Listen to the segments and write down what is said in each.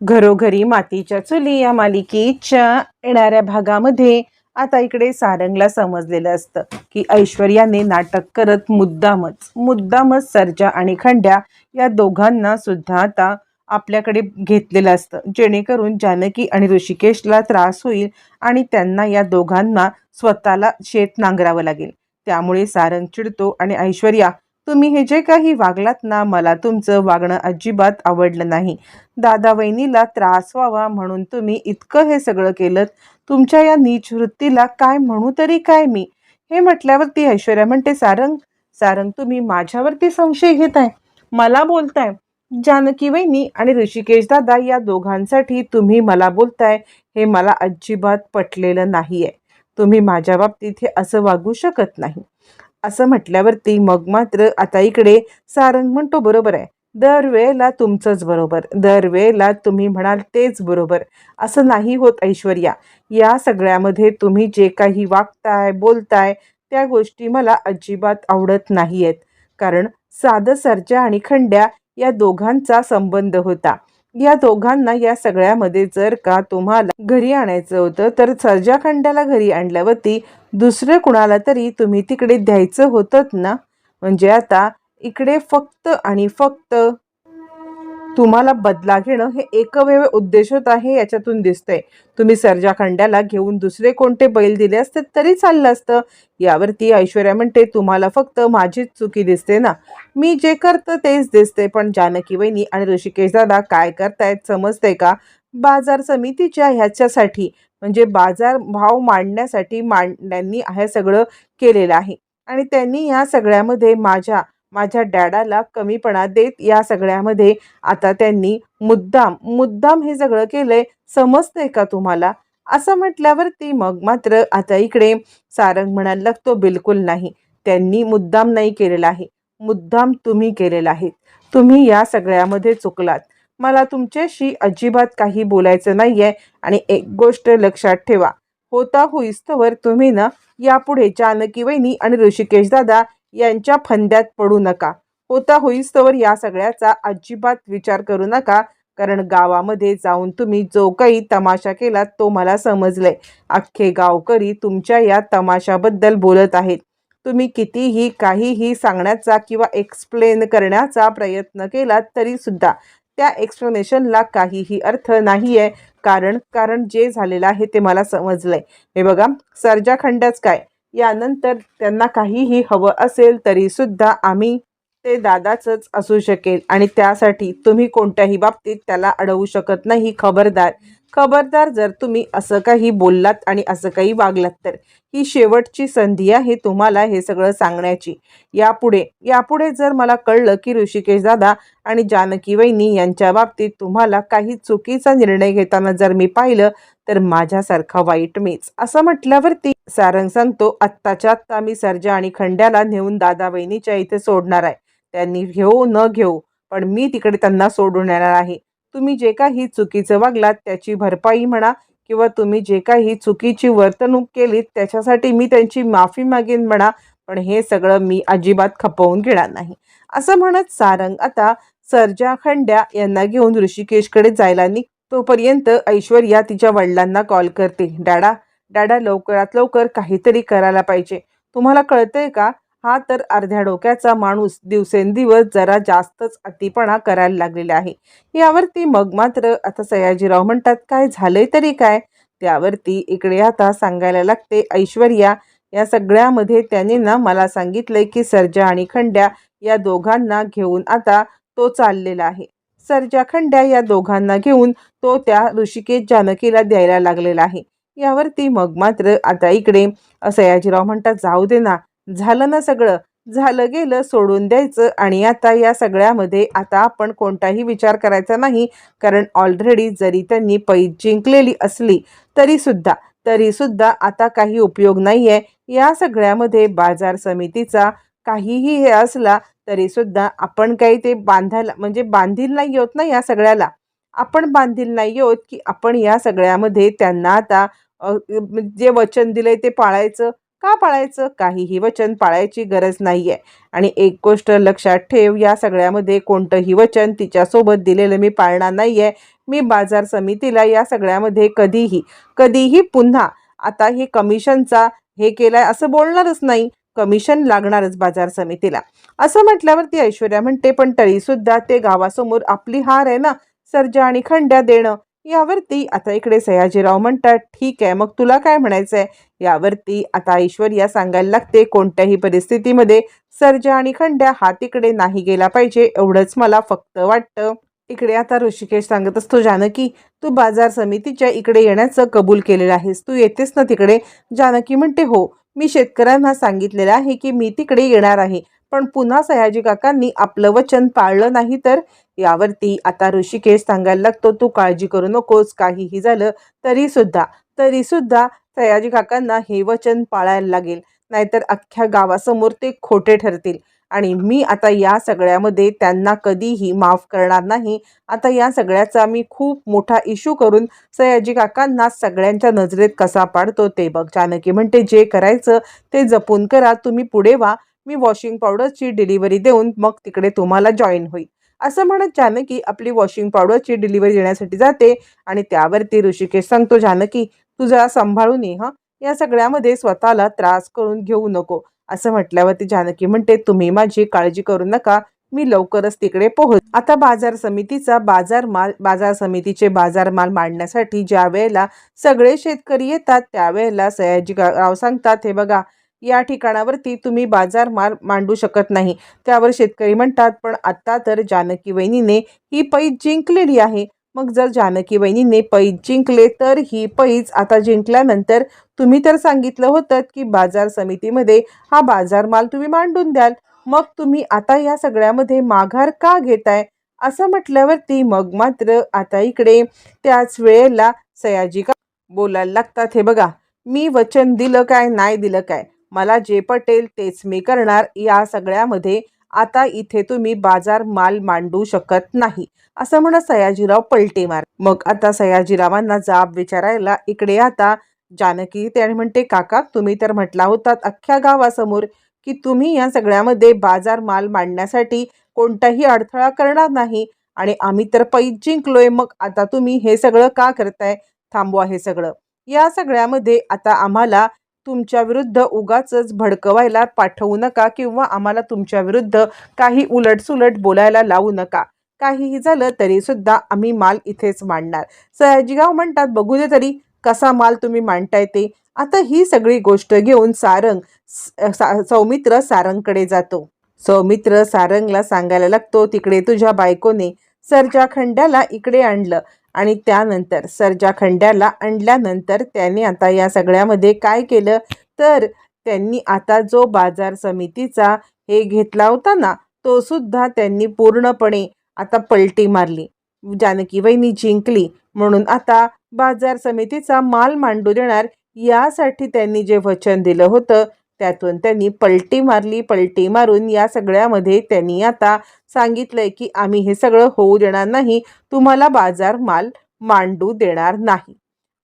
घरोघरी मातीच्या चुली या मालिकेच्या येणाऱ्या भागामध्ये आता इकडे सारंगला समजलेलं असतं की ऐश्वर्याने नाटक करत मुद्दामच मुद्दामच सर्जा आणि खंड्या या दोघांना सुद्धा आता आपल्याकडे घेतलेलं असतं. जेणेकरून जानकी आणि ऋषिकेशला त्रास होईल आणि त्यांना या दोघांना स्वतःला शेत नांगरावं लागेल. त्यामुळे सारंग चिडतो आणि ऐश्वर्या तुम्ही हे जे काही वागलात ना मला तुमचं वागणं अजिबात आवडलं नाही. दादा वहिनीला त्रास व्हावा म्हणून तुम्ही इतकं हे सगळं केलं तुमच्या या नीच वृत्तीला काय म्हणू तरी काय मी? हे म्हटल्यावरती ऐश्वर्या म्हणते सारंग सारंग तुम्ही माझ्यावरती संशय घेताय. मला बोलताय. जानकी वहिनी आणि ऋषिकेश दादा या दोघांसाठी तुम्ही मला बोलताय हे मला अजिबात पटलेलं नाही आहे तुम्ही माझ्या बाबतीत हे असं वागू शकत नाही. असं म्हटल्यावरती मग मात्र आता इकडे सारंग म्हणतो बरोबर आहे. दरवेळेला तुमचंच बरोबर. दरवेळेला तुम्ही म्हणाल तेच बरोबर. असं नाही होत ऐश्वर्या. या सगळ्यामध्ये तुम्ही जे काही वागताय बोलताय त्या गोष्टी मला अजिबात आवडत नाही आहेत कारण साधं सरच्या आणि खंड्या या दोघांचा संबंध होता. या दोघांना या सगळ्यामध्ये जर का तुम्हाला घरी आणायचं होतं तर सर्जाखंडाला घरी आणल्यावरती दुसरं कुणाला तरी तुम्ही तिकडे द्यायचं होतंच ना? म्हणजे आता इकडे फक्त आणि फक्त तुम्हाला बदला घेणं हे एकमेव उद्देश होत आहे याच्यातून दिसतंय. तुम्ही सर्जा खंड्याला घेऊन दुसरे कोणते बैल दिले असते तरी चाललं असतं. यावरती ऐश्वर्या म्हणते तुम्हाला फक्त माझीच चुकी दिसते ना. मी जे करतं तेच दिसते पण जानकी वहिनी आणि ऋषिकेश दादा काय करतायत समजते का? बाजार समितीच्या ह्याच्यासाठी म्हणजे बाजार भाव मांडण्यासाठी मांडण्यांनी हे सगळं केलेलं आहे. आणि त्यांनी या सगळ्यामध्ये माझ्या माझ्या डॅडाला कमीपणा देत या सगळ्यामध्ये आता त्यांनी मुद्दाम मुद्दाम हे सगळं केलंय समजतंय का तुम्हाला? असं म्हटल्यावरती मग मात्र आता इकडे सारंग म्हणायला लागतो बिलकुल नाही. त्यांनी मुद्दाम नाही केलेला आहे. मुद्दाम तुम्ही केलेला आहे. तुम्ही या सगळ्यामध्ये चुकलात. मला तुमच्याशी अजिबात काही बोलायचं नाही आहे आणि एक गोष्ट लक्षात ठेवा. होता होईस्तवर तुम्ही ना यापुढे जानकी वहिनी आणि ऋषिकेश दादा यांच्या फंद्यात पडू नका. होता होईस्तवर या सगळ्याचा अजिबात विचार करू नका कारण गावामध्ये जाऊन तुम्ही जो काही तमाशा केला तो मला समजलाय. अख्खे गावकरी तुमच्या या तमाशाबद्दल बोलत आहेत. तुम्ही कितीही काहीही सांगण्याचा किंवा एक्सप्लेन करण्याचा प्रयत्न केला तरी सुद्धा त्या एक्सप्लेनेशनला काहीही अर्थ नाही आहे कारण कारण जे झालेलं आहे ते मला समजलंय. हे बघा सर्जाखंडच काय? यानंतर त्यांना काहीही हवं असेल तरीसुद्धा आम्ही ते दादाचंच असू शकेल. आणि त्यासाठी तुम्ही कोणत्याही बाबतीत त्याला अडवू शकत नाही खबरदार. खबरदार जर तुम्ही असं काही बोललात आणि असं काही वागलात तर ही शेवटची संधी आहे तुम्हाला हे सगळं सांगण्याची. यापुढे यापुढे जर मला कळलं की ऋषिकेश दादा आणि जानकी वहिनी यांच्या बाबतीत तुम्हाला काही चुकीचा निर्णय घेताना जर मी पाहिलं तर माझ्यासारखा वाईट मीच. असं म्हटल्यावरती सारंग सांगतो आत्ताच्या आत्ता मी सर्जा आणि खंड्याला नेऊन दादा वहिनीच्या इथे सोडणार आहे. त्यांनी घेऊ न घेऊ पण मी तिकडे त्यांना सोडून येणार आहे. तुम्ही जे काही चुकीचं वागलात त्याची भरपाई म्हणा किंवा तुम्ही जे काही चुकीची वर्तणूक केलीत त्याच्यासाठी मी त्यांची माफी मागेन म्हणा पण हे सगळं मी अजिबात खपवून घेणार नाही. असं म्हणत सारंग आता सर्जा खंड्या यांना घेऊन ऋषिकेशकडे जायला निघ तोपर्यंत ऐश्वर्या तिच्या वडिलांना कॉल करते. डॅडा डॅडा लवकरात लवकर काहीतरी करायला पाहिजे. तुम्हाला कळतंय का? हा तर अर्ध्या डोक्याचा माणूस दिवसेंदिवस जरा जास्तच अतिपणा करायला लागलेला आहे. यावरती मग मात्र आता सयाजीराव म्हणतात काय झालंय तरी काय? त्यावरती इकडे आता सांगायला लागते ऐश्वर्या या सगळ्यामध्ये त्याने ना मला सांगितलंय की सर्जा आणि खंड्या या दोघांना घेऊन आता तो चाललेला आहे. सर्जा खंड्या या दोघांना घेऊन तो त्या ऋषिकेश जानकीला द्यायला लागलेला आहे. यावरती मग मात्र आता इकडे सयाजीराव म्हणतात जाऊ दे ना झालं ना सगळं. झालं गेलं सोडून द्यायचं आणि आता या सगळ्यामध्ये आता आपण कोणताही विचार करायचा नाही. कारण ऑलरेडी जरी त्यांनी पै जिंकलेली असली तरीसुद्धा तरीसुद्धा आता काही उपयोग नाही आहे या सगळ्यामध्ये बाजार समितीचा काहीही हे असला तरीसुद्धा आपण काही ते बांधायला म्हणजे बांधील नाही होत ना या सगळ्याला. आपण बांधील नाही होत की आपण या सगळ्यामध्ये त्यांना आता जे वचन दिलंय ते पाळायचं. का पाळायचं? काहीही वचन पाळायची गरज नाही आहे आणि एक गोष्ट लक्षात ठेव या सगळ्यामध्ये कोणतंही वचन तिच्यासोबत दिलेलं मी पाळणार नाही आहे मी बाजार समितीला या सगळ्यामध्ये कधीही कधीही पुन्हा आता हे कमिशनचा हे केलाय असं बोलणारच नाही. कमिशन लागणारच बाजार समितीला. असं म्हटल्यावरती ऐश्वर्या म्हणते पण तरीसुद्धा ते गावासमोर आपली हार आहे ना सर्जा आणि खंड्या देणं. यावरती आता इकडे सयाजीराव म्हणतात ठीक आहे मग तुला काय म्हणायचं आहे यावरती आता ऐश्वर्या सांगायला लागते कोणत्याही परिस्थितीमध्ये सर्जा आणि खंड्या हा तिकडे नाही गेला पाहिजे एवढंच मला फक्त वाटतं. इकडे आता ऋषिकेश सांगत असतो जानकी तू बाजार समितीच्या इकडे येण्याचं कबूल केलेलं आहेस तू येतेस ना तिकडे? जानकी म्हणते हो मी शेतकऱ्यांना सांगितलेलं आहे की मी तिकडे येणार आहे पण पुन्हा सयाजी काकांनी आपलं वचन पाळलं नाही तर यावरती आता ऋषिकेश सांगायला लागतो तू काळजी करू नकोस काहीही झालं तरी सुद्धा तरी सुद्धा सयाजी काकांना हे वचन पाळायला लागेल. नाहीतर अख्ख्या गावासमोर ते खोटे ठरतील. आणि मी आता या सगळ्यामध्ये त्यांना कधीही माफ करणार नाही. आता या सगळ्याचा मी खूप मोठा इश्यू करून सयाजी काकांना सगळ्यांच्या नजरेत कसा पाडतो ते बघ. जानकी म्हणते जे करायचं ते जपून करा तुम्ही पुढे वा. मी वॉशिंग पावडरची डिलिव्हरी देऊन मग तिकडे तुम्हाला जॉईन होईल. असं म्हणत जानकी आपली वॉशिंग पावडरची डिलिव्हरी देण्यासाठी जाते आणि त्यावरती ऋषिकेश सांगतो जानकी तू जरा सांभाळून ये हा. या सगळ्यामध्ये स्वतःला त्रास करून घेऊ नको. असं म्हटल्यावरती जानकी म्हणते तुम्ही माझी काळजी करू नका. मी लवकरच तिकडे पोहोच आता बाजार समितीचा बाजार माल बाजार समितीचे बाजार माल मांडण्यासाठी ज्या वेळेला सगळे शेतकरी येतात त्यावेळेला सयाजी राव सांगतात हे बघा या ठिकाणावरती तुम्ही बाजार माल मांडू शकत नाही. त्यावर शेतकरी म्हणतात पण आत्ता तर जानकी वहिनीने ही पैज जिंकलेली आहे. मग जर जानकी वहिनीने पैज जिंकले तर ही पैज आता जिंकल्यानंतर तुम्ही तर सांगितलं होतं की बाजार समितीमध्ये हा बाजार माल तुम्ही मांडून द्याल. मग तुम्ही आता या सगळ्यामध्ये माघार का घेताय? असं म्हटल्यावरती मग मात्र आता इकडे त्याच वेळेला सयाजी का बोलायला लागतात. हे बघा मी वचन दिलं काय नाही दिलं काय? मला जे पटेल तेच मी करणार. या सगळ्यामध्ये आता इथे तुम्ही बाजार माल मांडू शकत नाही. असं म्हणत सयाजीराव पलटे मार. मग आता सयाजीरावांना जाब विचारायला इकडे आता जानकी त्याने म्हणते काका तुम्ही तर म्हटला होतात अख्ख्या गावासमोर की तुम्ही या सगळ्यामध्ये बाजार माल मांडण्यासाठी कोणताही अडथळा करणार नाही आणि आम्ही तर पैज जिंकलोय. मग आता तुम्ही हे सगळं का करताय? थांबवा हे सगळं. या सगळ्यामध्ये आता आम्हाला तुमच्या विरुद्ध उगाच भडकवायला पाठवू नका किंवा आम्हाला तुमच्या विरुद्ध काही उलटसुलट बोलायला लावू नका. काहीही झालं तरी सुद्धा आम्ही माल इथेच मांडणार. सयाजीगाव म्हणतात बघू दे तरी कसा माल तुम्ही मांडताय ते. आता ही सगळी गोष्ट घेऊन सारंग स- सा- सौमित्र सारंगकडे जातो. सौमित्र सारंगला सांगायला लागतो तिकडे तुझ्या बायकोने सरच्या खंड्याला इकडे आणलं. आणि त्यानंतर सरजा खंड्याला आणल्यानंतर त्याने आता या सगळ्यामध्ये काय केलं? तर त्यांनी आता जो बाजार समितीचा हे घेतला होता ना तो सुद्धा त्यांनी पूर्णपणे आता पलटी मारली. जानकी वहिनी जिंकली. म्हणून आता बाजार समितीचा माल मांडू देणार यासाठी त्यांनी जे वचन दिलं होतं त्यातून त्यांनी पलटी मारली. पलटी मारून या सगळ्यामध्ये त्यांनी आता सांगितलंय की आम्ही हे सगळं होऊ देणार नाही तुम्हाला बाजार माल मांडू देणार नाही.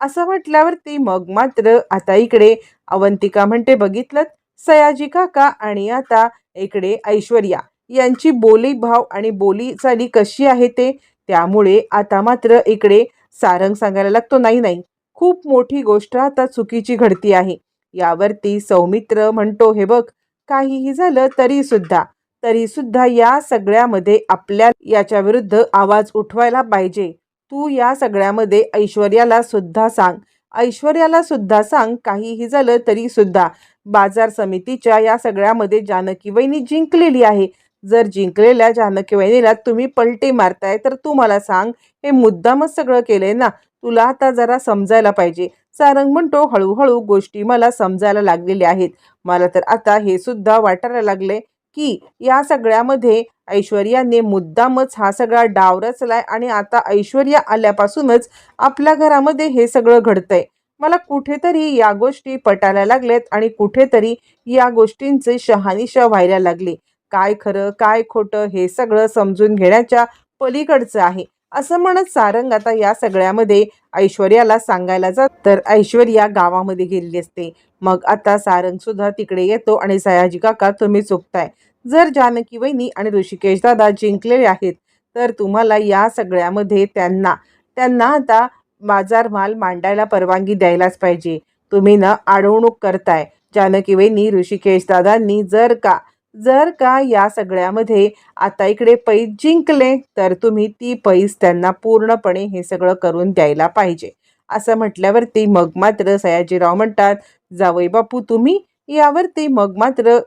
असं म्हटल्यावरती मग मात्र आता इकडे अवंतिका म्हणते बघितलं सयाजी काका आणि आता इकडे ऐश्वर्या. यांची बोली भाव आणि बोली चाली कशी आहे ते? त्यामुळे आता मात्र इकडे सारंग सांगायला लागतो नाही नाही. खूप मोठी गोष्ट आता चुकीची घडती आहे. यावरती सौमित्र म्हणतो हे बघ काहीही झालं तरी सुद्धा तरी सुद्धा या सगळ्यामध्ये आपल्या याच्या विरुद्ध आवाज उठवायला पाहिजे. तू या सगळ्यामध्ये ऐश्वर्याला सुद्धा सांग. ऐश्वर्याला सुद्धा सांग काहीही झालं तरी सुद्धा बाजार समितीच्या या सगळ्यामध्ये जानकी वहिनी जिंकलेली आहे. जर जिंकलेल्या जानकी वहिनीला तुम्ही पलटी मारताय तर तू मला सांग. हे मुद्दामच सगळं केलंय ना. तुला आता जरा समजायला पाहिजे. सारंग म्हणतो हळूहळू गोष्टी मला समजायला लागलेल्या आहेत. मला तर आता हे सुद्धा वाटायला लागले की या सगळ्यामध्ये ऐश्वर्याने मुद्दामच हा सगळा डाव रचलाय आणि आता ऐश्वर्या आल्यापासूनच आपल्या घरामध्ये हे सगळं घडतंय. मला कुठेतरी या गोष्टी पटायला लागल्यात आणि कुठेतरी या गोष्टींचे शहानिशा व्हायला लागले. काय खरं काय खोटं हे सगळं समजून घेण्याच्या पलीकडचं आहे. असं म्हणत सारंग आता या सगळ्यामध्ये ऐश्वर्याला सांगायला जात तर ऐश्वर्या गावामध्ये गेलेली असते. मग आता सारंग सुद्धा तिकडे येतो आणि सयाजी काका तुम्ही चुकताय. जर जानकी वहिनी आणि ऋषिकेश दादा जिंकलेले आहेत तर तुम्हाला या सगळ्यामध्ये त्यांना त्यांना आता बाजारमाल मांडायला परवानगी द्यायलाच पाहिजे. तुम्ही ना अडवणूक करताय. जानकी वहिनी ऋषिकेश दादांनी जर का जर का या सगळ्यामध्ये आता इकडे पैज जिंकले तर तुम्ही ती पैज त्यांना पूर्णपणे हे सगळं करून द्यायला पाहिजे. असं म्हटल्यावरती मग मात्र सयाजीराव म्हणतात जावई बापू तुम्ही यावरती मग मात्र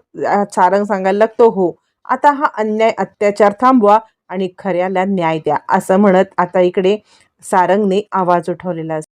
सारंग सांगायला लागतो हो. आता हा अन्याय अत्याचार थांबवा आणि खऱ्याला न्याय द्या असं म्हणत आता इकडे सारंगने आवाज उठवलेला असतो